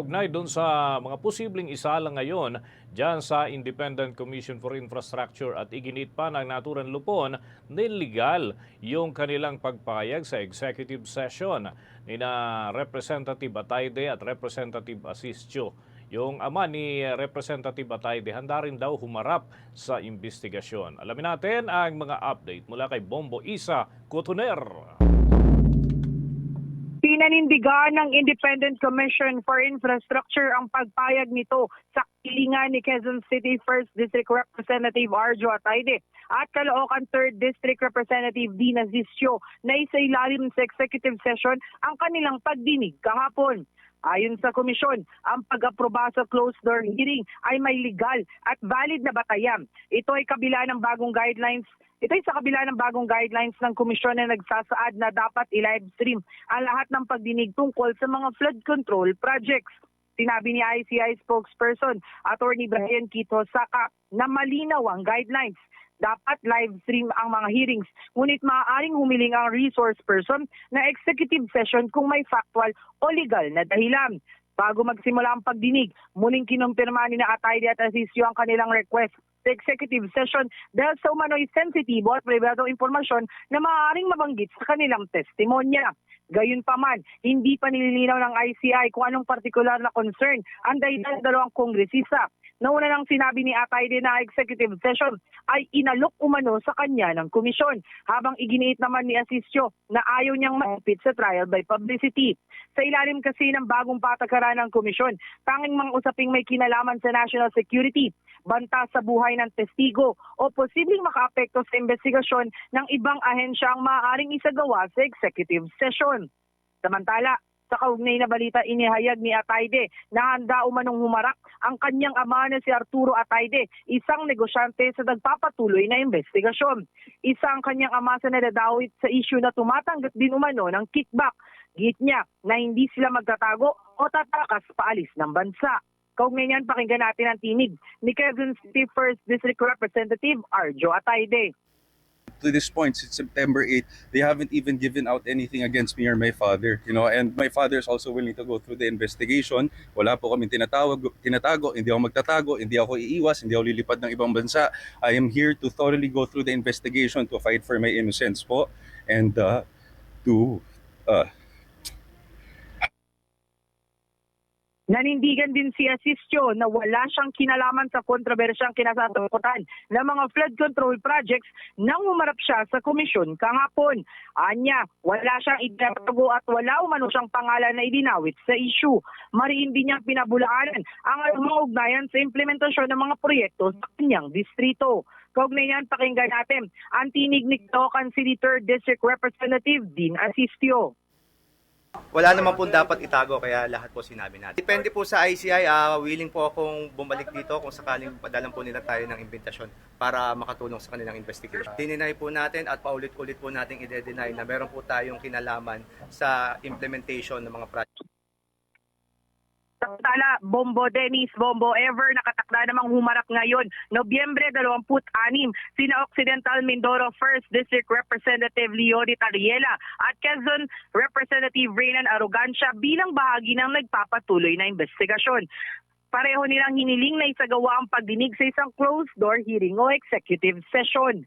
Ugnay doon sa mga posibleng isala ngayon dyan sa Independent Commission for Infrastructure at iginit pa ng Naturan Lupon na legal yung kanilang pagpayag sa executive session ni na Representative Atayde at Representative Asistio. Yung ama ni Representative Atayde handa rin daw humarap sa investigasyon. Alamin natin ang mga update mula kay Bombo Isa Cotoner. Pinanindigan ng Independent Commission for Infrastructure ang pagpayag nito sa kilingan ni Quezon City 1st District Representative Arjo Atayde at Caloocan 3rd District Representative Dina Zisio na isa ilalim sa executive session ang kanilang pagdinig kahapon. Ayon sa komisyon, ang pag-aproba sa closed-door hearing ay may legal at valid na batayan. Ito ay kabila ng bagong guidelines ito ay sa kabila ng bagong guidelines ng komisyon na nagsasaad na dapat i-live stream ang lahat ng pagdinig tungkol sa mga flood control projects. Sinabi ni ICI spokesperson Attorney Brian Quito Saka na malinaw ang guidelines. Dapat live stream ang mga hearings, ngunit maaaring humiling ang resource person na executive session kung may factual o legal na dahilan. Bago magsimula ang pagdinig, muling kinumpirma ni na Atayde at Asisio ang kanilang request sa executive session dahil sa umano'y sensitibo at pribadong impormasyon na maaaring mabanggit sa kanilang testimonya. Gayunpaman, hindi pa nililinaw ng ICI kung anong partikular na concern ang dahilan ng dalawang kongresista. Nauna nang sinabi ni Atayde na executive session ay inalok umano sa kanya ng komisyon habang iginiit naman ni Asisio na ayaw niyang maipit sa trial by publicity. Sa ilalim kasi ng bagong patakaran ng komisyon, tanging mga usaping may kinalaman sa national security, banta sa buhay ng testigo o posibleng makaapekto sa investigasyon ng ibang ahensya ang maaaring isagawa sa executive session. Samantala, sa kaugnay na balita inihayag ni Atayde na handa umanong humarap ang kanyang ama na si Arturo Atayde, isang negosyante sa nagpapatuloy na investigasyon. Isa ang kanyang ama sa nadadawit sa issue na tumatanggap din umano ng kickback. Git niya na hindi sila magtatago o tatakas paalis ng bansa. Kaugnay niyan, pakinggan natin ang tinig ni Quezon City 1st District Representative Arjo Atayde. To this point since September 8 they haven't even given out anything against me or my father you know? And my father is also willing to go through the investigation. Wala po kami tinatawag tinatago hindi ako magtatago hindi ako iiwas hindi ako lilipad ng ibang bansa. I am here to thoroughly go through the investigation to fight for my innocence po and uh, to uh, Nanindigan din si Asistio na wala siyang kinalaman sa kontrobersyang kinasasangkutan ng mga flood control projects nang umarap siya sa komisyon kahapon. Anya, wala siyang itinago at wala umano siyang pangalan na idinawit sa issue. Mariin din niyang pinabulaanan ang mga ugnayan sa implementasyon ng mga proyekto sa kanyang distrito. Kaugnay niyan, pakinggan natin ang tinig ni Caloocan City 3rd District Representative Dean Asistio. Wala naman po dapat itago kaya lahat po sinabi natin. Depende po sa ICI, ah, willing po akong bumalik dito kung sakaling padalan po nila tayo ng imbitasyon para makatulong sa kanilang investigation. Dininay po natin at paulit-ulit po nating i-deny na meron po tayong kinalaman sa implementation ng mga project. Samantala, Bombo Dennis, Bombo Ever, nakatakda namang humarap ngayon. Nobyembre 26, sina Occidental Mindoro 1st District Representative Leody Tariela at Quezon Representative Reynan Arrogancia bilang bahagi ng nagpapatuloy na investigasyon. Pareho nilang hiniling na isagawa ang pagdinig sa isang closed-door hearing o executive session.